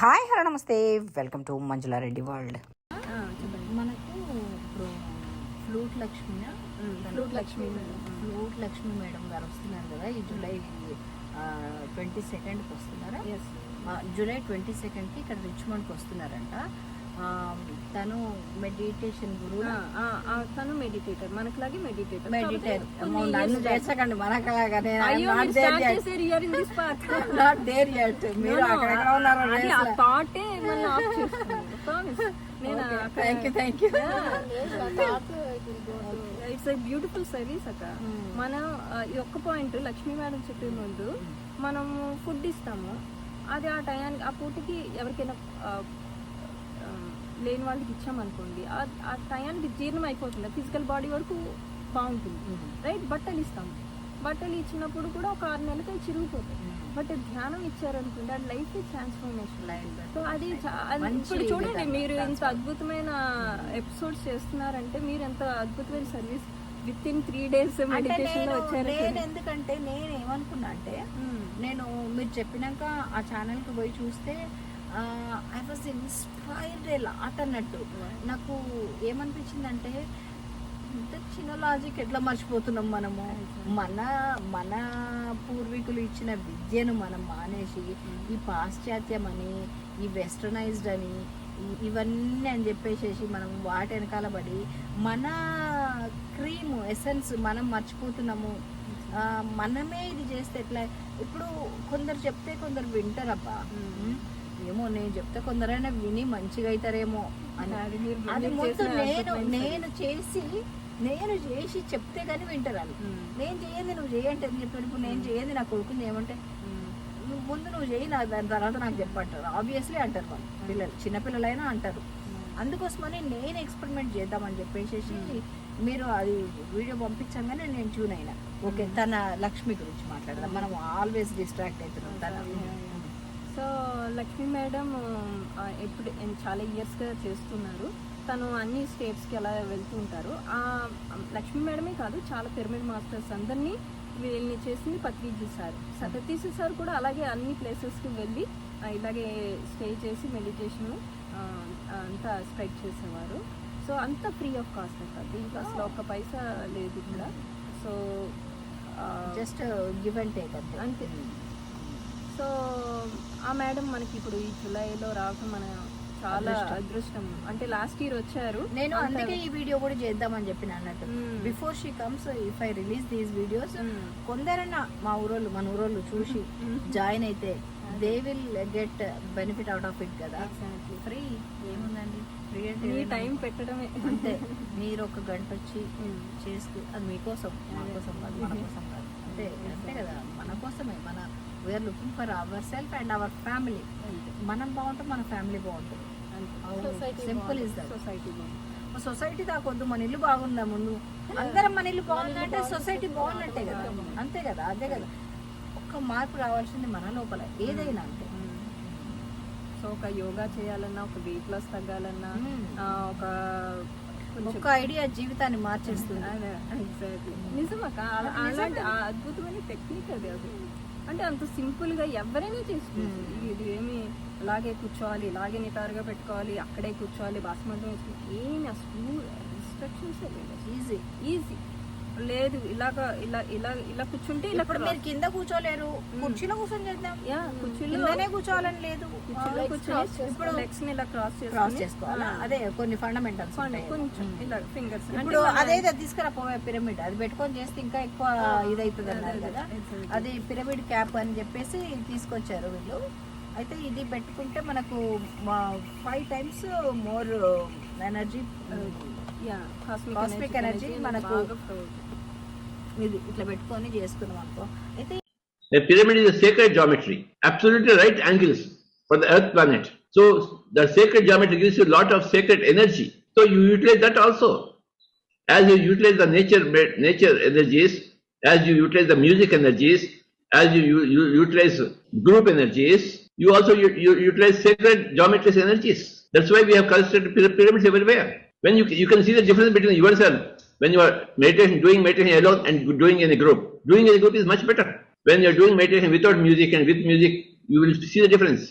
Hi hello namaste. Welcome to Manjula Reddy world. మనకు ఇప్పుడు flute Lakshmi flute Lakshmi flute Lakshmi madam గారు వస్తున్నారు కదా ఈ జూలై ట్వంటీ సెకండ్కి వస్తున్నారా? జూలై ట్వంటీ సెకండ్కి ఇక్కడ రిచ్మండ్కి వస్తున్నారంట. తను మెడిటేషన్ గురువు తను మెడిటేటర్ మనకులాగే మెడిటేటర్ మెడిటేట్ నన్ను చేసకండి మనకలాగానే నాట్ దేర్ యట్ మీరు అక్కడెక్కడ ఉన్నారు అది ఆ థాటే ఆఫ్ నేను thank you thank you it's a beautiful service అక్క. మన ఆ, ఈ ఒక్క పాయింట్ లక్ష్మీ మేడం చెప్పే ముందు మనము ఫుడ్ ఇస్తాము. అది ఆ టయానికి ఆ పూటకి ఎవరికైనా లేని వాళ్ళకి ఇచ్చామనుకోండి ఆ టయానికి జీర్ణం అయిపోతుంది ఫిజికల్ బాడీ వరకు బాగుంటుంది. రైట్ బట్టలు ఇస్తాము బట్టలు ఇచ్చినప్పుడు కూడా ఒక ఆరు నెలలకి చిరిగిపోతాయి. బట్ ధ్యానం ఇచ్చారనుకోండి అది లైఫ్ ట్రాన్స్ఫర్మేషన్ సో అది ఇప్పుడు చూడండి మీరు ఇంత అద్భుతమైన ఎపిసోడ్స్ చేస్తున్నారంటే మీరు ఎంత అద్భుతమైన service within three days meditation వచ్చారు నేను ఎందుకంటే నేను ఏమనుకున్నా అంటే నేను మీరు చెప్పినాక ఆ ఛానల్కి పోయి చూస్తే ఐ వాజ్ ఇన్స్పైర్డ్ లాట్ అన్నట్టు నాకు ఏమనిపించిందంటే ఇంత చిన్న లాజిక్ ఎట్లా మర్చిపోతున్నాం మనము? మన మన పూర్వీకులు ఇచ్చిన విద్యను మనం మానేసి ఈ పాశ్చాత్యం అని ఈ వెస్టర్నైజ్డ్ అని ఇవన్నీ అని చెప్పేసేసి మనం వాటి వెనకాల పడి మన క్రీమ్ ఎసెన్స్ మనం మర్చిపోతున్నాము. మనమే ఇది చేస్తే ఎట్లా? ఇప్పుడు కొందరు చెప్తే కొందరు వింటారబ్బా. ఉమ్, ఏమో నేను చెప్తే కొందరైనా విని మంచిగా అవుతారేమో అని. అది అది చేసిన నేను నేను చేసి నేను చేసి చెప్తే కానీ వింటారు వాళ్ళు నేను చేయండి నువ్వు చేయండి అని చెప్పాడు ఇప్పుడు నేను చేయండి నా కొడుకుని ఏమంటే నువ్వు ముందు నువ్వు చేయి నా దాని తర్వాత నాకు చెప్పంటారు ఆబ్వియస్లీ అంటారు వాళ్ళు. పిల్లలు చిన్నపిల్లలైనా అంటారు. అందుకోసమని నేను ఎక్స్పెరిమెంట్ చేద్దామని చెప్పేసి మీరు అది వీడియో పంపించగానే నేను ట్యూన్ అయినా. ఓకే తన లక్ష్మి గురించి మాట్లాడదాం. మనం ఆల్వేస్ డిస్ట్రాక్ట్ అవుతున్నాం తన సో లక్ష్మీ మేడం ఎప్పుడు చాలా ఇయర్స్గా చేస్తున్నారు. తను అన్ని స్టేట్స్కి అలా వెళ్తూ ఉంటారు. ఆ లక్ష్మీ మేడమే కాదు చాలా పిరమిడ్ మాస్టర్స్ అందరినీ వీళ్ళని చేసింది పత్రిజీ సార్. సతీష్ సార్ కూడా అలాగే అన్ని ప్లేసెస్కి వెళ్ళి ఇలాగే స్టే చేసి మెడిటేషన్ అంతా స్ప్రెడ్ చేసేవారు. సో అంతా ఫ్రీ ఆఫ్ కాస్ట్ అంట దీంట్లో అసలు ఒక్క పైసా లేదు ఇక్కడ so just give and take అంతే. అంతే. సో ఆ మేడం మనకి ఇప్పుడు ఈ జూలైలో రావడం మన చాలా అదృష్టం. అంటే లాస్ట్ ఇయర్ వచ్చారు. నేను అందుకే ఈ వీడియో కూడా చేద్దామని చెప్పిన అన్నట్టు. Before she comes if I release these videos. కొందరన్నా మా ఊరోళ్ళు మన ఊరోళ్ళు చూసి జాయిన్ అయితే they will get benefit out of it కదా. ఫ్రీ ఏముందండి? ఫ్రీ అంటే టైం పెట్టడమే. అంతే. మీరు ఒక గంట వచ్చి. చేస్తూ అది మీకోసం మా కోసం కాదు మన కోసం కాదు. అంతే అంతే కదా. మన కోసమే మన we are looking for our self and our family మనం బాగుంటే మన ఫ్యామిలీ బాగుంటుంది. సింపుల్ ఇస్ సొసైటీ సొసైటీ దాకొద్దు మన ఇల్లు బాగుందా ముందు? అందరం మన ఇల్లు బాగుందంటే సొసైటీ బాగున్నట్టే కదా. అంతే కదా అదే కదా. ఒక్క మార్పు రావాల్సింది మన లోపల. ఏదైనా అంతే. సో ఒక యోగా చేయాలన్నా ఒక వెయిట్ లాస్ తగ్గాలన్నా ఒక ఒక్క ఐడియా జీవితాన్ని మార్చేస్తుంది. నిజమక్క అలా- అలాంటి అద్భుతమైన టెక్నిక్ అది అది. అంటే అంత సింపుల్గా ఎవరైనా చేసుకోవచ్చు. ఇది ఏమి ఇలాగే కూర్చోవాలి ఇలాగే నిటారుగా పెట్టుకోవాలి అక్కడే కూర్చోవాలి బాస్మతి వేసుకుని ఏమి అసలు ఈజీ ఈజీ లేదు ఇలాగ ఇలా ఇలా ఇలా కూర్చుంటే ఇలా ఇప్పుడు మీరు కింద కూర్చోలేరు. కుర్చీలో కూర్చొని చేద్దాం. యా కుర్చీలో కిందనే కూర్చోవాలని లేదు. కుర్చీలో కూర్చొని ఇప్పుడు లెగ్స్ని ఇలా క్రాస్ క్రాస్ చేసుకోవాలా? అదే కొన్ని ఫండమెంటల్స్ కొంచెం- ఇలా ఫింగర్స్ ఇప్పుడు అదేదో తీసుకురా పోవే పిరమిడ్ అది పెట్టుకొని చేస్తే ఇంకా ఎక్కువ ఇదైతుంది అన్నారు కదా. అది పిరమిడ్ క్యాప్ అని చెప్పేసి తీసుకొచ్చారు వీళ్ళు. అయితే ఇది పెట్టుకుంటే మనకు five times more energy cosmic energy energy మనకు- మనకు ఇది ఇట్లా పెట్టుకొని చేసుకున్నాం అనుకో అయితే A pyramid is a sacred geometry, absolutely right angles for the earth planet. So the sacred geometry gives you a lot of sacred energy. So you utilize that also. As you utilize the nature nature energies, as you utilize the music energies, as you, you, you utilize group energies, you also you, you utilize sacred geometry energies. That's why we have constructed pyra- pyramids everywhere. When you you can see the difference between yourself when you are meditation doing meditation alone and doing in a group. Doing in a group is much better. When you are doing meditation without music and with music, you will see the difference.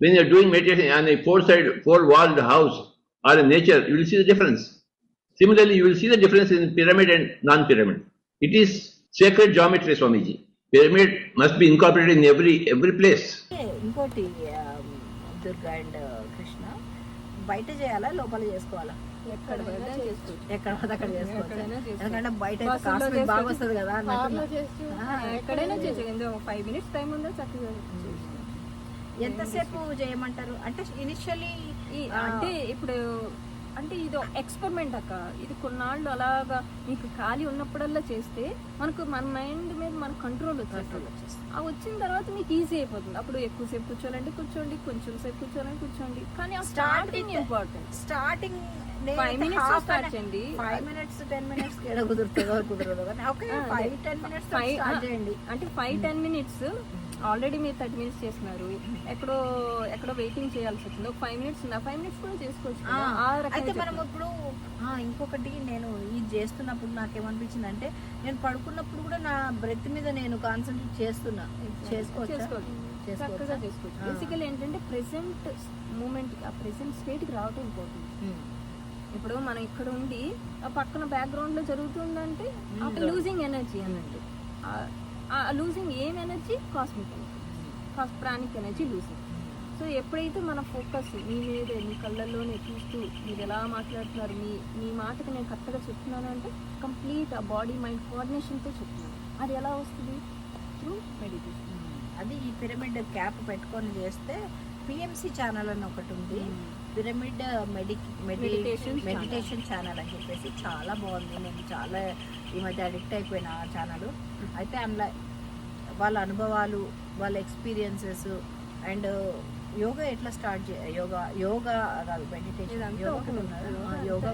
when you're doing meditation on a four-side, four-walled house or in nature, you will see the difference. Similarly, you will see the difference in pyramid and non-pyramid. It is sacred geometry, Swamiji. Pyramid must be incorporated in every every place. ఏ, ఇంకోటి ఆ, Durga and Krishna బయట చేయాలా లోపల చేసుకోవాలా ఎక్కడ పడితే అక్కడ చేసుకోవచ్చు. ఎందుకంటే బయట కాస్మెటిక్ బాగా. వస్తుంది కదా ఎక్కడైనా చేయొచ్చు ఫైవ్ మినిట్స్ టైం ఉందా? చక్కగా ఎంతసేపు చేయమంటారు? అంటే ఇనిషియలీ అంటే ఇప్పుడు అంటే ఇది ఎక్స్పెరిమెంట్ అక్క. ఇది కొన్నాళ్ళు అలాగా మీకు ఖాళీ ఉన్నప్పుడల్లా చేస్తే మనకు మన మైండ్ మీద మన కంట్రోల్ వచ్చేస్తుంది. ఆ వచ్చిన తర్వాత మీకు ఈజీ అయిపోతుంది. అప్పుడు ఎక్కువసేపు కూర్చోవాలంటే కూర్చోండి కొంచెం సేపు కూర్చోవాలంటే కూర్చోండి. కానీ స్టార్టింగ్ ఇంపార్టెంట్ స్టార్టింగ్ start చేయండి. ఫైవ్ మినిట్స్ టెన్ మినిట్స్ కుదురుతుందో కుదరదు ఫైవ్ టెన్ మినిట్స్ చేయండి. అంటే ఫైవ్ టెన్ మినిట్స్ ఆల్రెడీ మీరు థర్టీ మినిట్స్ చేస్తున్నారు. ఎక్కడో ఎక్కడో వెయిటింగ్ చేయాల్సి వచ్చింది. ఒక ఫైవ్ మినిట్స్ ఉంది? ఫైవ్ మినిట్స్ కూడా చేసుకోవచ్చు అయితే మనం. ఇప్పుడు ఇంకొకటి నేను ఇది చేస్తున్నప్పుడు నాకేమనిపించింది అంటే నేను పడుకున్నప్పుడు కూడా నా బ్రెత్ మీద నేను కాన్సన్ట్రేట్ చేస్తున్నా. చేసుకోవచ్చా? చేసుకోవచ్చు? చక్కగా. బేసికల్ ఏంటంటే ప్రెసెంట్ మూమెంట్ ఆ ప్రెసెంట్ స్టేట్కి రావటం ఇంపార్టెంట్ ఉమ్. ఇప్పుడు మనం ఇక్కడ ఉండి ఆ పక్కన బ్యాక్గ్రౌండ్లో జరుగుతుందంటే లూజింగ్ ఎనర్జీ అన్నట్టు. లూజింగ్ ఏం energy cosmic energy pranic energy losing so ఎప్పుడైతే మన ఫోకస్ మీ మీదే మీ కళ్ళల్లోనే చూస్తూ మీరు ఎలా మాట్లాడుతున్నారు మీ మీ మాటకి నేను కరెక్ట్గా చెప్తున్నాను అంటే కంప్లీట్ ఆ బాడీ మైండ్ కోఆర్డినేషన్తో చెప్తున్నాను. అది ఎలా వస్తుంది? త్రూ మెడిటేషన్ అది ఈ పిరమిడ్ క్యాప్ పెట్టుకొని చేస్తే పిఎంసి ఛానల్ అని ఒకటి ఉంది. పిరమిడ్ మెడి Meditation channel. మెడిటేషన్ ఛానల్ అని చెప్పేసి చాలా బాగుంది. నేను చాలా ఈ మధ్య అడిక్ట్ అయిపోయిన ఆ ఛానల్ అయితే అందులో వాళ్ళ అనుభవాలు వాళ్ళ ఎక్స్పీరియన్సెస్ అండ్ యోగా ఎట్లా స్టార్ట్ చే యోగా యోగా కాదు మెడిటేషన్ యోగా.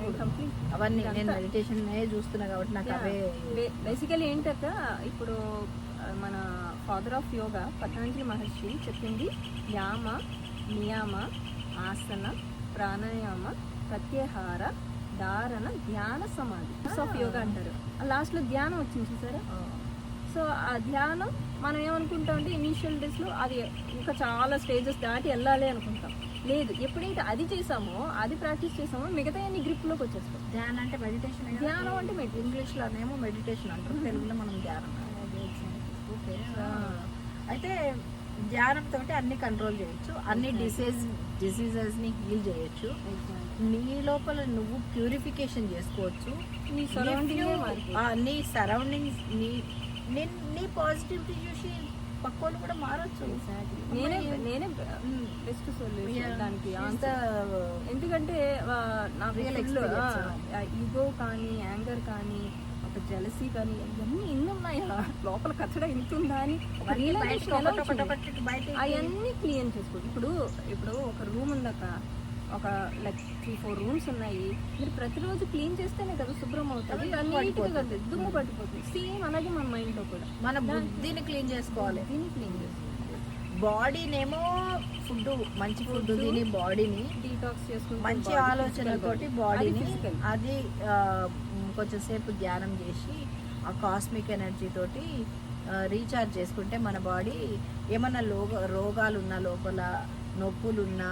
అవన్నీ నేను మెడిటేషన్ చూస్తున్నా కాబట్టి నాకు అవే బేసికలీ ఏంటక్క ఇప్పుడు ఆ, మన father of yoga Patanjali Maharshi చెప్పింది యామ నియామ ఆసన ప్రాణాయామ ప్రత్యాహార ధారణ ధ్యాన సమాధి. ఆఫ్ యోగా అంటారు. లాస్ట్లో ధ్యానం వచ్చింది చూసారా? సో ఆ ధ్యానం మనం ఏమనుకుంటాం అంటే ఇనీషియల్ డేస్లో అది ఇంకా చాలా స్టేజెస్ దాటి వెళ్ళాలి అనుకుంటాం. లేదు ఎప్పుడైతే అది చేసామో అది ప్రాక్టీస్ చేసామో మిగతా అన్ని గ్రిప్లోకి వచ్చేస్తాం. ధ్యానం అంటే మెడిటేషన్ ధ్యానం అంటే meditation. ఇంగ్లీష్ లోనేమో మెడిటేషన్ అంటారు తెలుగులో మనం ధ్యానం ఓకే అయితే ధ్యానం తోటి అన్ని కంట్రోల్ చేయొచ్చు. అన్ని డిసీజ్ డిసీజెస్ని హీల్ చేయొచ్చు. నీ లోపల నువ్వు ప్యూరిఫికేషన్ చేసుకోవచ్చు. నీ. ఆ, నీ సరౌండింగ్స్ నీ నీ- నీ పాజిటివిటీ చూసి పక్క వాళ్ళు కూడా మారచ్చు. నేనే నేనే బెస్ట్ సొల్యూషన్ దానికి ఎందుకంటే నాకు. ఈగో కానీ యాంగర్ కానీ ఒక జలసీ కానీ ఇవన్నీ ఇన్ని ఉన్నాయా లోపల కచ్చడా ఇంత ఉందా అని? అవన్నీ క్లీన్ చేసుకోవచ్చు ఇప్పుడు ఇప్పుడు ఒక రూమ్ ఉందాక ఒక లైక్ త్రీ ఫోర్ రూమ్స్ ఉన్నాయి. మీరు ప్రతిరోజు క్లీన్ చేస్తేనే కదా శుభ్రం అవుతుంది. దుమ్ము నీట్గా పట్టిపోతుంది. కదా దుమ్ము పట్టిపోతుంది. సేమ్ అలాగే మన మైండ్లో కూడా. మన బుద్ధిని క్లీన్ చేసుకోవాలి. దీన్ని క్లీన్ చేసుకోవాలి. బాడీనేమో ఫుడ్ మంచి ఫుడ్ తిని బాడీని డీటాక్స్ చేసుకుంటే మంచి ఆలోచనతోటి. బాడీని అది physical. అది ఆ, మ్, కొంచెం సేపు ధ్యానం చేసి ఆ కాస్మిక్ ఎనర్జీ తోటి రీఛార్జ్ చేసుకుంటే మన బాడీ ఏమన్నా లోగ రోగాలు ఉన్నా లోపల నొప్పులు ఉన్నా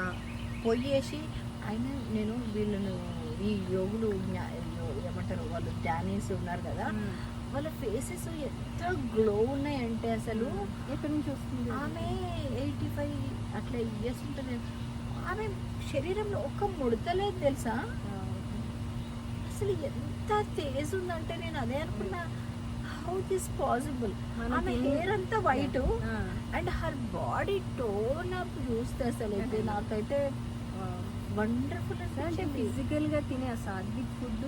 పొయ్యేసి అయినా నేను వీళ్ళను ఈ యోగులు ఏమంటారు వాళ్ళు ధ్యానీస్ ఉన్నారు కదా. వాళ్ళ ఫేసెస్ ఎంత గ్లో ఉన్నాయంటే అసలు ఎక్కడి నుంచి వస్తుంది ఆమె ఎయిటీ ఫైవ్ అట్లా ఇయర్స్ ఉంటుంది ఆమె శరీరంలో ఒక్క ముడతలేదు తెలుసా అసలు ఎంత తేజ్ ఉందంటే నేను అదే అనుకున్నా హౌ దిస్ పాసిబుల్ ఆమె హెయిర్ అంతా white. And her body tone up చూస్తే అసలు అయితే నాకైతే వండర్ఫుల్ అంటే ఫిజికల్గా తినే ఆ సాత్విక్ ఫుడ్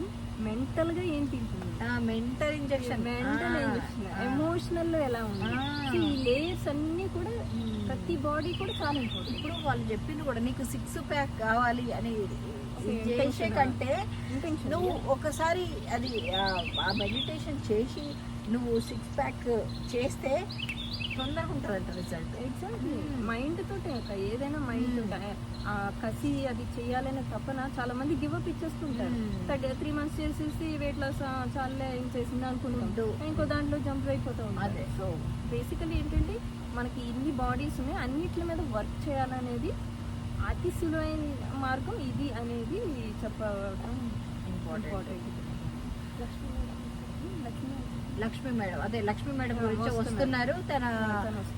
మెంటల్గా ఏం తింటుంది? మెంటల్ ఇంజెక్షన్ మెంటల్ ఎమోషనల్లో ఎలా ఉంది? ఈ లేయర్స్ అన్ని కూడా ప్రతి బాడీ కూడా చాలా ఇంపార్టెంట్ ఇప్పుడు వాళ్ళు చెప్పింది కూడా నీకు సిక్స్ ప్యాక్ కావాలి అని చేసే. కంటే నువ్వు ఒకసారి అది ఆ మెడిటేషన్ చేసి నువ్వు సిక్స్ ప్యాక్ చేస్తే తొందరగా ఉంటుందంట రిజల్ట్ ఎగ్జాక్ట్లీ మైండ్ తోటే అక్క. ఏదైనా మైండ్ తోటే ఆ కసి అది చేయాలనే తపన చాలా మంది గివ్ అప్ ఇచ్చేస్తుంటారు. Hmm. త్రీ మంత్స్ చేసేసి వెయిట్ లాస్ చాలే ఏం చేసింది అనుకుంటాం Food. ఇంకో దాంట్లో జంప్ అయిపోతూ అదే. సో బేసికలీ ఏంటంటే మనకి ఇన్ని బాడీస్ ఉన్నాయి. అన్నిటి మీద వర్క్ చేయాలనేది అతి సులువైన మార్గం ఇది అనేది చెప్పడం ఇంపార్టెంట్. లక్ష్మీ మేడం అదే లక్ష్మీ మేడం గురించి వస్తున్నారు. తన.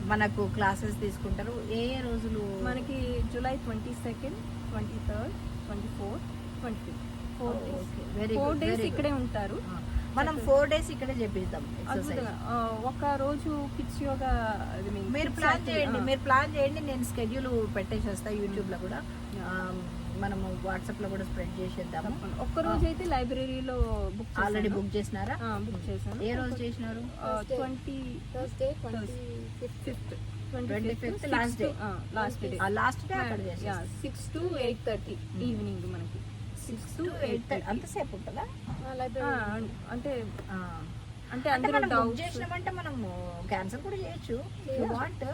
మనకు క్లాసెస్ తీసుకుంటారు. ఏ ఏ రోజులు? మనకి July twenty second twenty third twenty fourth twenty fifth. Four days four days ఇక్కడే ఉంటారు. ఆ, మనం ఫోర్ డేస్ ఇక్కడే ఆ, ఒక రోజు కిడ్స్ యోగా మీరు ప్లాన్ చేయండి. మీరు ప్లాన్ చేయండి నేను స్కెడ్యూల్ పెట్టేసేస్తా యూట్యూబ్లో కూడా. మనము వాట్సాప్లో కూడా స్ప్రెడ్ చేసేద్దాము. ఒక్క రోజు అయితే లైబ్రరీలో బుక్ ఆల్రెడీ బుక్ చేసినారా? బుక్ చేశాను. ఏ రోజు చేసినారు? Twenty Thursday twenty fifth twenty fifth last day last day last day అక్కడ six to eight thirty evening మనకి. సిక్స్ టు ఎయిట్ అంతసేపు ఉంటుందా? అంటే. అంటే మనం బుక్ డౌట్స్ చేసినామంటే మనము క్యాన్సిల్ కూడా చేయొచ్చు. వాట్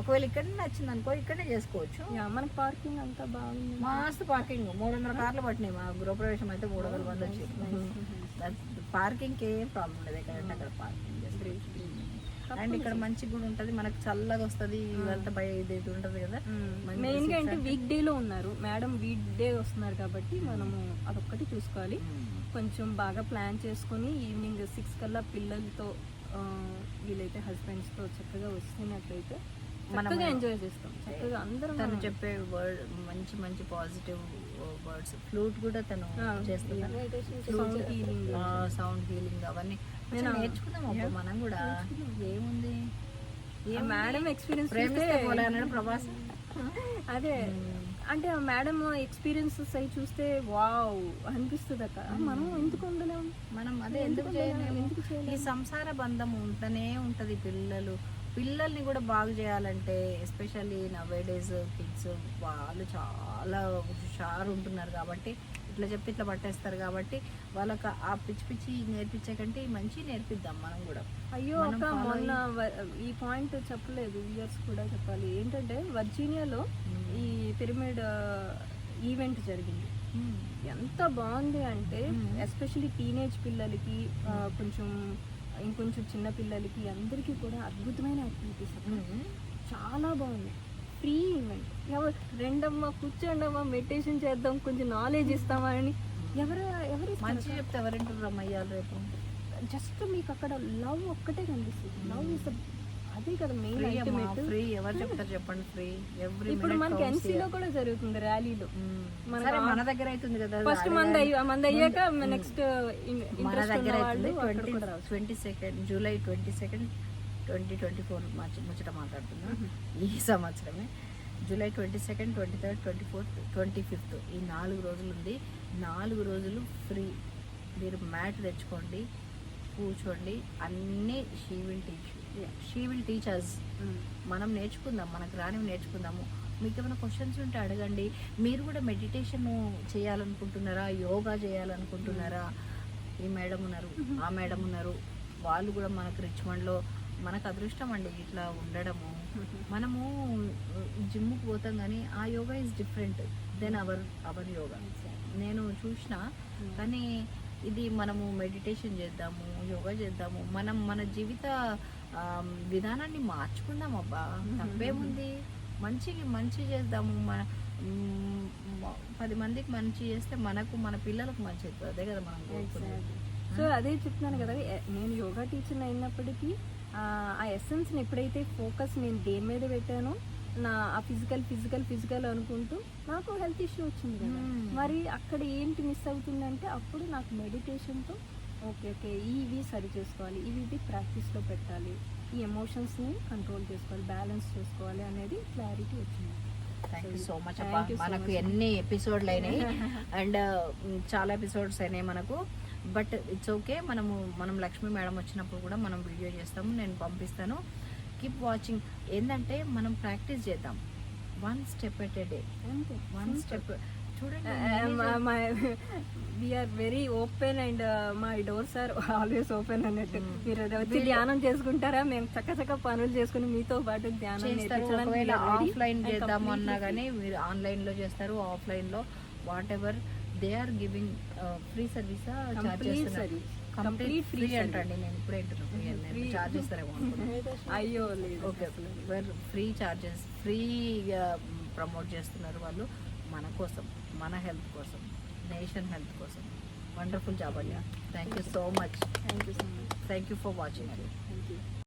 ఒకవేళ ఇక్కడ నచ్చింది అనుకో ఇక్కడే చేసుకోవచ్చు మనకి పార్కింగ్ అంతా బాగుంది. మస్తు పార్కింగ్ మూడు వందల కార్లు పట్టినాయి మా గృహప్రవేశం అయితే మూడు వందల మంది వచ్చి. పార్కింగ్కి ఏం ప్రాబ్లం లేదు. ఎక్కడంటే అక్కడ పార్కింగ్ అండ్ ఇక్కడ మంచి కూడా ఉంటది. మనకు చల్లగా వస్తది. ఇదంతా బయ ఇది ఉంటది కదా. మెయిన్గా అంటే వీక్ డే లో ఉన్నారు. మేడం వీక్ డే వస్తున్నారు కాబట్టి మనము అదొక్కటి చూసుకోవాలి. కొంచెం బాగా ప్లాన్ చేసుకొని ఈవినింగ్ సిక్స్ కల్లా పిల్లలతో వీలైతే హస్బెండ్స్తో చక్కగా వస్తున్నట్లయితే చక్కగా ఎంజాయ్ చేస్తాం. చక్కగా అందరం తను చెప్పే వర్డ్ మంచి మంచి పాజిటివ్ వర్డ్స్. ఫ్లూట్ కూడా తను చేస్తున్నారు సౌండ్ హీలింగ్ అవన్నీ. నేర్చుకుందాం అబ్బా మనం కూడా. ఏముంది? ఆ మేడం ఎక్స్పీరియన్స్ పోలే ప్రభాస్. అదే అంటే ఆ మేడం ఎక్స్పీరియన్సెస్ అయి చూస్తే వావ్ అనిపిస్తుంది అక్క. మనం ఎందుకు ఉండలేము? మనం అదే ఎందుకు చేయలేము? ఈ సంసార బంధం ఉంటనే ఉంటది పిల్లలు. పిల్లల్ని కూడా బాగు చేయాలంటే ఎస్పెషల్లీ నవే డేస్ కిడ్స్ వాళ్ళు చాలా హుషారు ఉంటున్నారు కాబట్టి ఇట్లా చెప్తే ఇట్లా పట్టేస్తారు కాబట్టి వాళ్ళకి ఆ పిచ్చి పిచ్చి నేర్పించే కంటే మంచి నేర్పిద్దాం మనం కూడా. అయ్యో అక్క మొన్న ఈ పాయింట్ చెప్పలేదు ఇయర్స్ కూడా చెప్పాలి. ఏంటంటే వర్జీనియాలో ఈ పిరమిడ్ ఈవెంట్ జరిగింది. ఎంత బాగుంది అంటే ఎస్పెషల్లీ టీనేజ్ పిల్లలకి కొంచెం ఇంకొంచెం చిన్న పిల్లలకి అందరికీ కూడా అద్భుతమైన యాక్టివిటీస్ చాలా బాగుంది. Free event. ఎవరు రెండమ్మ కూర్చోండమ్మా మెడిటేషన్ చేద్దాం కొంచెం నాలెడ్జ్ ఇస్తామా అని. ఎవరు ఎవరు మంచి చెప్తే ఎవరింటారు రమ్మయ్యాలు రేపు? జస్ట్ మీకు అక్కడ లవ్ ఒక్కటే కనిపిస్తుంది. లవ్ ఇస్ అదే కదా మెయిన్ ఫ్రీ ఎవరు చెప్తారు చెప్పండి ఫ్రీ ఎవ్రీ ఇప్పుడు మనకి NC లో కూడా జరుగుతుంది ర్యాలీలో. సరే మన దగ్గర అవుతుంది కదా ఫస్ట్ మంది అయ్యి మంది అయ్యాక నెక్స్ట్ మన ఇంట్రెస్ట్ దగ్గర అవుతుంది twenty second July twenty second twenty twenty four ముచ్చట మాట్లాడుతున్నా. ఈ సంవత్సరమే. July twenty second twenty third twenty fourth twenty fifth. ఈ నాలుగు రోజులు ఉంది నాలుగు రోజులు ఫ్రీ. మీరు మ్యాట్ తెచ్చుకోండి కూర్చోండి. అన్నీ she will teach she will teach us మనం నేర్చుకుందాం మనకు రానివి నేర్చుకుందాము. మీకు ఏమైనా క్వశ్చన్స్ ఉంటే అడగండి. మీరు కూడా మెడిటేషన్ చేయాలనుకుంటున్నారా? యోగా చేయాలనుకుంటున్నారా? ఈ మేడం ఉన్నారు ఆ మేడం ఉన్నారు. వాళ్ళు కూడా మనకు రిచ్మండ్లో మనకు అదృష్టం అండి ఇట్లా ఉండడము. మనము జిమ్కి పోతాం కానీ ఆ yoga is different then our our yoga. నేను చూసిన కానీ ఇది మనము మెడిటేషన్ చేద్దాము యోగా చేద్దాము మనం మన జీవిత విధానాన్ని మార్చుకుందాం అబ్బా. తప్పేముంది మంచికి మంచి చేద్దాము. మన పది మందికి మంచి చేస్తే మనకు మన పిల్లలకు మంచి అవుతుంది. అదే కదా మనం సో అదే చెప్తున్నాను కదా నేను యోగా టీచర్ అయినప్పటికీ ఆ, ఎసెన్స్ని ఎప్పుడైతే ఫోకస్ నేను దేని మీద పెట్టానో నా ఆ ఫిజికల్ ఫిజికల్ ఫిజికల్ అనుకుంటూ నాకు హెల్త్ ఇష్యూ వచ్చింది కదా. Hmm. మరి అక్కడ ఏంటి మిస్ అవుతుందంటే అప్పుడు నాకు మెడిటేషన్తో ఓకే ఓకే ఇవి సరి చేసుకోవాలి ఇవి ఇవి ప్రాక్టీస్లో పెట్టాలి. ఈ ఎమోషన్స్ని కంట్రోల్ చేసుకోవాలి బ్యాలెన్స్ చేసుకోవాలి అనేది క్లారిటీ వచ్చింది. థ్యాంక్ యూ సో మచ్ అబ్బా. మనకు. ఎన్ని ఎపిసోడ్లు అయినాయి. అండ్ చాలా ఎపిసోడ్స్ అయినాయి మనకు. బట్ ఇట్స్ ఓకే మనము మనం లక్ష్మీ మేడం వచ్చినప్పుడు కూడా మనం వీడియో చేస్తాము నేను పంపిస్తాను. కీప్ వాచింగ్ ఏంటంటే మనం ప్రాక్టీస్ చేద్దాం. One step at a day one step చూడండి we are very open and my doors are always open అన్నట్టు. మీరు వచ్చి ధ్యానం చేసుకుంటారా? మేము చక్క చక్క పనులు చేసుకుని మీతో పాటు ధ్యానం ఆఫ్లైన్ and చేద్దాము అన్నా completely కానీ మీరు ఆన్లైన్లో చేస్తారు ఆఫ్లైన్లో. Whatever they are giving free service charge చేస్తున్నారు. కంప్లీట్ ఫ్రీ free అంటండి నేను ఇప్పుడే Free. చార్జ్ చేస్తారేమో అయ్యో okay free charges free promote చేస్తున్నారు వాళ్ళు మన కోసం మన హెల్త్ కోసం నేషన్ హెల్త్ కోసం. వండర్ఫుల్ జాబ్ అండి thank you so much thank you so much thank you for watching thank you